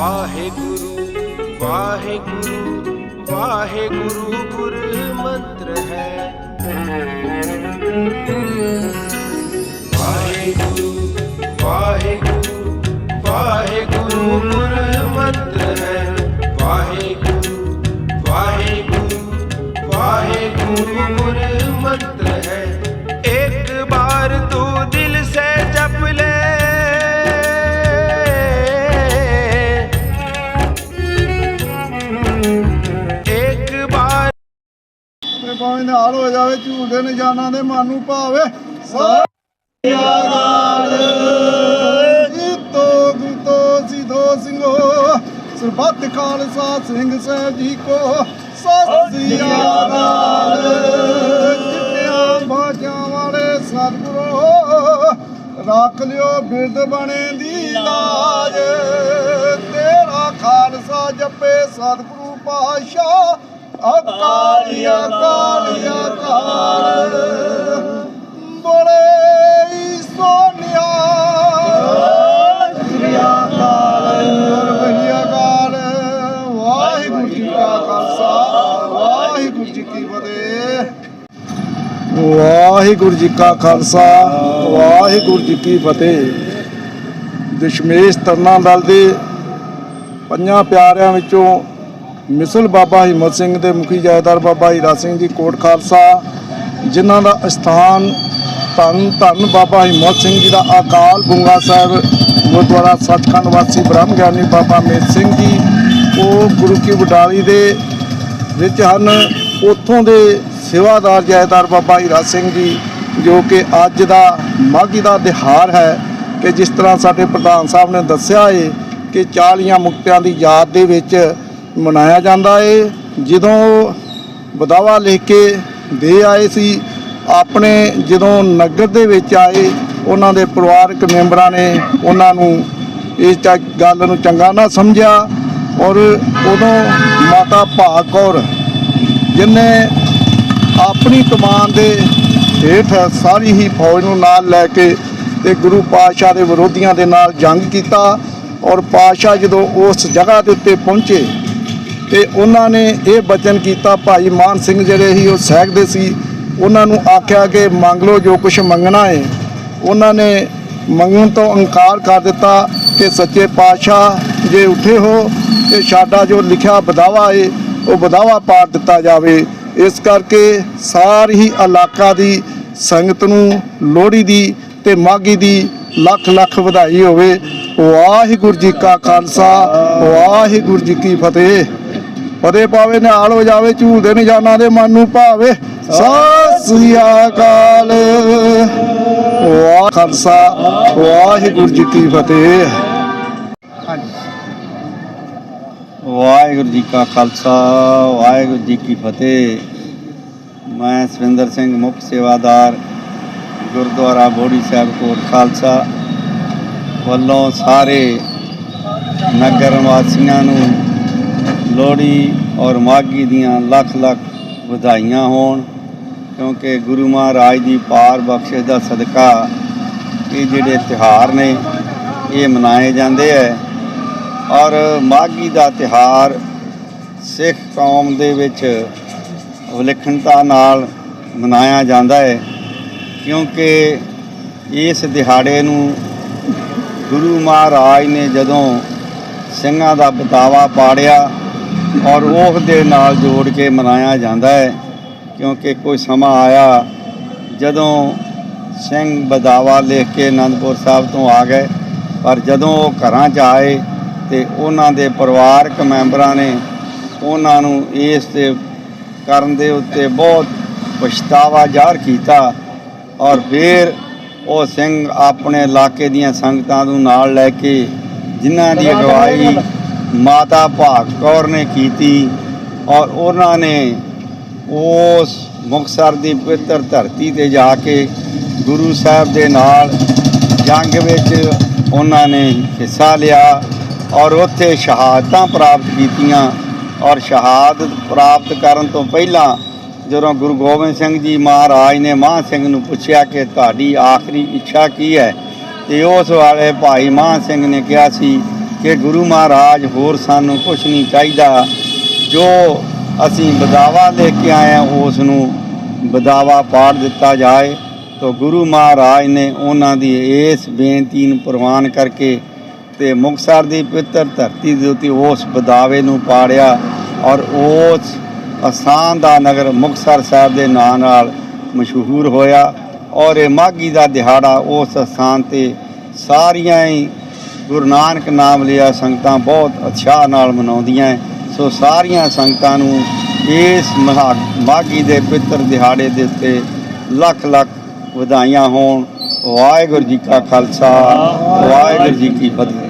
ਵਾਹਿਗੁਰੂ ਵਾਹਿਗੁਰੂ ਵਾਹਿਗੁਰੂ ਗੁਰ ਮੰਤਰ ਹੈ। ਵਾਹਿਗੁਰੂ ਵਾਹਿਗੁਰੂ ਵਾਹਿਗੁਰੂ ਗੁਰ ਮੰਤਰ ਹੈ। ਵਾਹਿਗੁਰੂ ਵਾਹਿਗੁਰੂ ਵਾਹਿਗੁਰੂ ਗੁਰ ਮੰਤਰ ਤੇ ਭਾਵੇਂ ਹੋ ਜਾਵੇ, ਝੂਠੇ ਨਿਸ਼ਾਨਾਂ ਦੇ ਮਨ ਨੂੰ ਭਾਵੇ। ਸਾਰਿਆਗਾਲ ਜੀਤੋ ਗੁਤੋ, ਸਿਧੋ ਸਿੰਘੋ, ਸਰਬੱਤ ਖਾਲਸਾ ਸਿੰਘ ਸਾਹਿਬ ਜੀ ਕੋ ਸਾਰਿਆਗਾਲ ਜਿੱਤਿਆਂ ਬਾਜਾਂ ਵਾਲੇ ਸਤਿਗੁਰੋ, ਰੱਖ ਲਿਓ ਬਿਰਦ ਬਣੇ ਦੀ ਲਾਜ। ਤੇਰਾ ਖਾਲਸਾ ਜਪੇ ਸਤਿਗੁਰੂ ਪਾਤਸ਼ਾਹ। ਅਕਾਲੀ ਅਕਾਲੀ ਅਕਾਲ। ਬੋਲੇ ਸੋਨਿਆ। ਸ੍ਰੀ ਅਕਾਲ। ਸ੍ਰੀ ਅਕਾਲ ਵਾਹਿਗੁਰੂ ਜੀ ਕਾ ਖਾਲਸਾ ਵਾਹਿਗੁਰੂ ਜੀ ਕੀ ਫਤਿਹ। ਵਾਹਿਗੁਰੂ ਜੀ ਕਾ ਖਾਲਸਾ ਵਾਹਿਗੁਰੂ ਜੀ ਕੀ ਫਤਿਹ। ਦਸ਼ਮੇਸ਼ ਤਰਨਾ ਦਲ ਦੇ ਪੰਜਾਂ ਪਿਆਰਿਆਂ ਵਿੱਚੋਂ ਮਿਸਲ ਬਾਬਾ ਹਿੰਮਤ ਸਿੰਘ ਦੇ ਮੁਖੀ ਜੈਦਾਰ ਬਾਬਾ ਹੀਰਾ ਸਿੰਘ ਜੀ ਕੋਟ ਖਾਲਸਾ, ਜਿਨ੍ਹਾਂ ਦਾ ਅਸਥਾਨ ਧੰਨ ਧੰਨ ਬਾਬਾ ਹਿੰਮਤ ਸਿੰਘ ਜੀ ਦਾ ਅਕਾਲ ਬੁੰਗਾ ਸਾਹਿਬ, ਗੁਰਦੁਆਰਾ ਸੱਚਖੰਡ ਵਾਸੀ ਬ੍ਰਹਮ ਗਿਆਨੀ ਬਾਬਾ ਮੇਰ ਸਿੰਘ ਜੀ, ਉਹ ਗੁਰੂ ਕੀ ਵਡਾਲੀ ਦੇ ਵਿੱਚ ਹਨ। ਉੱਥੋਂ ਦੇ ਸੇਵਾਦਾਰ ਜੈਦਾਰ ਬਾਬਾ ਹੀਰਾ ਸਿੰਘ ਜੀ, ਜੋ ਕਿ ਅੱਜ ਦਾ ਮਾਘੀ ਦਾ ਤਿਹਾਰ ਹੈ ਕਿ ਜਿਸ ਤਰ੍ਹਾਂ ਸਾਡੇ ਪ੍ਰਧਾਨ ਸਾਹਿਬ ਨੇ ਦੱਸਿਆ ਏ ਕਿ 40 ਮੁਕਤਿਆਂ ਦੀ ਯਾਦ ਦੇ ਵਿੱਚ ਮਨਾਇਆ ਜਾਂਦਾ ਏ। ਜਦੋਂ ਉਹ ਬਦਾਵਾ ਲਿਖ ਕੇ ਦੇ ਆਏ ਸੀ, ਆਪਣੇ ਜਦੋਂ ਨਗਰ ਦੇ ਵਿੱਚ ਆਏ, ਉਹਨਾਂ ਦੇ ਪਰਿਵਾਰਕ ਮੈਂਬਰਾਂ ਨੇ ਉਹਨਾਂ ਨੂੰ ਇਸ ਚ- ਗੱਲ ਨੂੰ ਚੰਗਾ ਨਾ ਸਮਝਿਆ ਔਰ ਉਦੋਂ ਮਾਤਾ ਭਾਗ ਕੌਰ, ਜਿਨੇ ਆਪਣੀ ਕਮਾਨ ਦੇ ਹੇਠ ਸਾਰੀ ਹੀ ਫੌਜ ਨੂੰ ਨਾਲ ਲੈ ਕੇ ਤੇ ਗੁਰੂ ਪਾਤਸ਼ਾਹ ਦੇ ਵਿਰੋਧੀਆਂ ਦੇ ਨਾਲ ਜੰਗ ਕੀਤਾ ਔਰ ਪਾਤਸ਼ਾਹ ਜਦੋਂ ਉਸ ਜਗ੍ਹਾ ਦੇ ਉੱਤੇ ਪਹੁੰਚੇ ਤੇ ਉਹਨਾਂ ਨੇ ਇਹ ਬਚਨ ਕੀਤਾ, ਭਾਈ ਮਾਨ ਸਿੰਘ ਜਿਹੜੇ ਸੀ, ਉਹ ਸਹਿਕਦੇ ਸੀ। ਉਹਨਾਂ ਨੂੰ ਆਖਿਆ ਕਿ ਮੰਗ ਲਓ, ਜੋ ਕੁਝ ਮੰਗਣਾ ਹੈ ਉਹਨਾਂ ਨੇ ਮੰਗਣ ਤੋਂ ਇਨਕਾਰ ਕਰ ਦਿੱਤਾ ਕਿ ਸੱਚੇ ਪਾਤਸ਼ਾਹ ਜੇ ਉੱਠੇ ਹੋ, ਤੇ ਸਾਡਾ ਜੋ ਲਿਖਿਆ ਬਦਾਵਾ ਹੈ ਉਹ ਬਦਾਵਾ ਪਾੜ ਦਿੱਤਾ ਜਾਵੇ। ਇਸ ਕਰਕੇ ਸਾਰੀ ਹੀ ਇਲਾਕਾ ਦੀ ਸੰਗਤ ਨੂੰ ਲੋਹੜੀ ਦੀ ਤੇ ਮਾਘੀ ਦੀ ਲੱਖ ਲੱਖ ਵਧਾਈ ਹੋਵੇ। ਵਾਹਿਗੁਰੂ ਜੀ ਕਾ ਖਾਲਸਾ, ਵਾਹਿਗੁਰੂ ਜੀ ਕੀ ਫਤਿਹ। ਫਤਿਹ ਪਾਵੇ, ਨਿਹਾਲ ਵਜਾਵੇ ਜਾਵੇ, ਝੂਲਦੇ ਨਿਸ਼ਾਨਾਂ ਦੇ ਮਨ ਨੂੰ ਭਾਵੇ। ਸ੍ਰੀ ਅਕਾਲ। ਵਾਹ ਖਾਲਸਾ, ਵਾਹਿਗੁਰੂ ਜੀ ਕੀ ਫਤਿਹ। ਵਾਹਿਗੁਰੂ ਜੀ ਕਾ ਖਾਲਸਾ, ਵਾਹਿਗੁਰੂ ਜੀ ਕੀ ਫਤਿਹ। ਮੈਂ ਸਵਿੰਦਰ ਸਿੰਘ, ਮੁੱਖ ਸੇਵਾਦਾਰ, ਗੁਰਦੁਆਰਾ ਬੋੜੀ ਸਾਹਿਬ ਕੋਟ ਖਾਲਸਾ ਵੱਲੋਂ ਸਾਰੇ ਨਗਰ ਵਾਸੀਆਂ ਨੂੰ ਲੋਹੜੀ ਔਰ ਮਾਘੀ ਦੀਆਂ ਲੱਖ ਲੱਖ ਵਧਾਈਆਂ ਹੋਣ, ਕਿਉਂਕਿ ਗੁਰੂ ਮਹਾਰਾਜ ਦੀ ਪਾਰ ਬਖਸ਼ਿਸ਼ ਦਾ ਸਦਕਾ ਇਹ ਜਿਹੜੇ ਤਿਉਹਾਰ ਨੇ, ਇਹ ਮਨਾਏ ਜਾਂਦੇ ਹੈ ਔਰ ਮਾਘੀ ਦਾ ਤਿਹਾਰ ਸਿੱਖ ਕੌਮ ਦੇ ਵਿੱਚ ਵਿਲੱਖਣਤਾ ਨਾਲ ਮਨਾਇਆ ਜਾਂਦਾ ਹੈ ਕਿਉਂਕਿ ਇਸ ਦਿਹਾੜੇ ਨੂੰ ਗੁਰੂ ਮਹਾਰਾਜ ਨੇ ਜਦੋਂ ਸਿੰਘਾਂ ਦਾ ਬਤਾਵਾ ਪਾੜਿਆ ਔਰ ਉਹ ਦੇ ਨਾਲ ਜੋੜ ਕੇ ਮਨਾਇਆ ਜਾਂਦਾ ਹੈ ਕਿਉਂਕਿ ਕੋਈ ਸਮਾਂ ਆਇਆ ਜਦੋਂ ਸਿੰਘ ਬਦਾਵਾ ਲਿਖ ਕੇ ਅਨੰਦਪੁਰ ਸਾਹਿਬ ਤੋਂ ਆ ਗਏ ਪਰ ਜਦੋਂ ਉਹ ਘਰਾਂ 'ਚ ਆਏ ਤੇ ਉਹਨਾਂ ਦੇ ਪਰਿਵਾਰਕ ਮੈਂਬਰਾਂ ਨੇ ਉਹਨਾਂ ਨੂੰ ਇਸ ਤੇ ਕਰਨ ਦੇ ਉੱਤੇ ਬਹੁਤ ਪਛਤਾਵਾ ਜ਼ਾਹਰ ਕੀਤਾ ਔਰ ਫਿਰ ਉਹ ਸਿੰਘ ਆਪਣੇ ਇਲਾਕੇ ਦੀਆਂ ਸੰਗਤਾਂ ਨੂੰ ਨਾਲ ਲੈ ਕੇ ਜਿਨ੍ਹਾਂ ਦੀ ਅਗਵਾਈ ਮਾਤਾ ਭਾਗ ਕੌਰ ਨੇ ਕੀਤੀ ਔਰ ਉਹਨਾਂ ਨੇ ਉਸ ਮੁਕਤਸਰ ਦੀ ਪਵਿੱਤਰ ਧਰਤੀ ਤੇ ਜਾ ਕੇ ਗੁਰੂ ਸਾਹਿਬ ਦੇ ਨਾਲ ਜੰਗ ਵਿੱਚ ਉਹਨਾਂ ਨੇ ਹਿੱਸਾ ਲਿਆ ਔਰ ਉੱਥੇ ਸ਼ਹਾਦਤਾਂ ਪ੍ਰਾਪਤ ਕੀਤੀਆਂ ਔਰ ਸ਼ਹਾਦਤ ਪ੍ਰਾਪਤ ਕਰਨ ਤੋਂ ਪਹਿਲਾਂ ਜਦੋਂ ਗੁਰੂ ਗੋਬਿੰਦ ਸਿੰਘ ਜੀ ਮਹਾਰਾਜ ਨੇ ਮਾਨ ਸਿੰਘ ਨੂੰ ਪੁੱਛਿਆ ਕਿ ਤੁਹਾਡੀ ਆਖਰੀ ਇੱਛਾ ਕੀ ਹੈ, ਤੇ ਉਸ ਵਾਲੇ ਭਾਈ ਮਾਨ ਸਿੰਘ ਨੇ ਕਿਹਾ ਸੀ ਕਿ ਗੁਰੂ ਮਹਾਰਾਜ ਹੋਰ ਸਾਨੂੰ ਕੁਝ ਨਹੀਂ ਚਾਹੀਦਾ। ਜੋ ਅਸੀਂ ਬਦਾਵਾ ਲੈ ਕੇ ਆਏ ਹਾਂ ਉਸ ਨੂੰ ਬਦਾਵਾ ਪਾੜ ਦਿੱਤਾ ਜਾਏ, ਤਾਂ ਗੁਰੂ ਮਹਾਰਾਜ ਨੇ ਉਹਨਾਂ ਦੀ ਇਸ ਬੇਨਤੀ ਨੂੰ ਪ੍ਰਵਾਨ ਕਰਕੇ ਤੇ ਮੁਕਤਸਰ ਦੀ ਪਵਿੱਤਰ ਧਰਤੀ ਦੇ ਉੱਤੇ ਉਸ ਬਦਾਵੇ ਨੂੰ ਪਾੜਿਆ ਔਰ ਉਸ ਅਸਥਾਨ ਦਾ ਨਗਰ ਮੁਕਤਸਰ ਸਾਹਿਬ ਦੇ ਨਾਂ ਨਾਲ ਮਸ਼ਹੂਰ ਹੋਇਆ। ਔਰ ਇਹ ਮਾਘੀ ਦਾ ਦਿਹਾੜਾ ਉਸ ਅਸਥਾਨ ਤੇ ਸਾਰੀਆਂ ਹੀ ਗੁਰੂ ਨਾਨਕ ਨਾਮ ਲਿਆ, ਸੰਗਤਾਂ ਬਹੁਤ ਉਤਸ਼ਾਹ ਨਾਲ ਮਨਾਉਂਦੀਆਂ ਹੈ। ਸੋ ਸਾਰੀਆਂ ਸੰਗਤਾਂ ਨੂੰ ਇਸ ਮਹਾ, ਮਾਘੀ ਦੇ ਪਿੱਤਰ ਦਿਹਾੜੇ ਦੇ ਉੱਤੇ ਲੱਖ ਲੱਖ ਵਧਾਈਆਂ ਹੋਣ ਵਾਹਿਗੁਰੂ ਜੀ ਕਾ ਖਾਲਸਾ, ਵਾਹਿਗੁਰੂ ਜੀ ਕੀ ਫਤਿਹ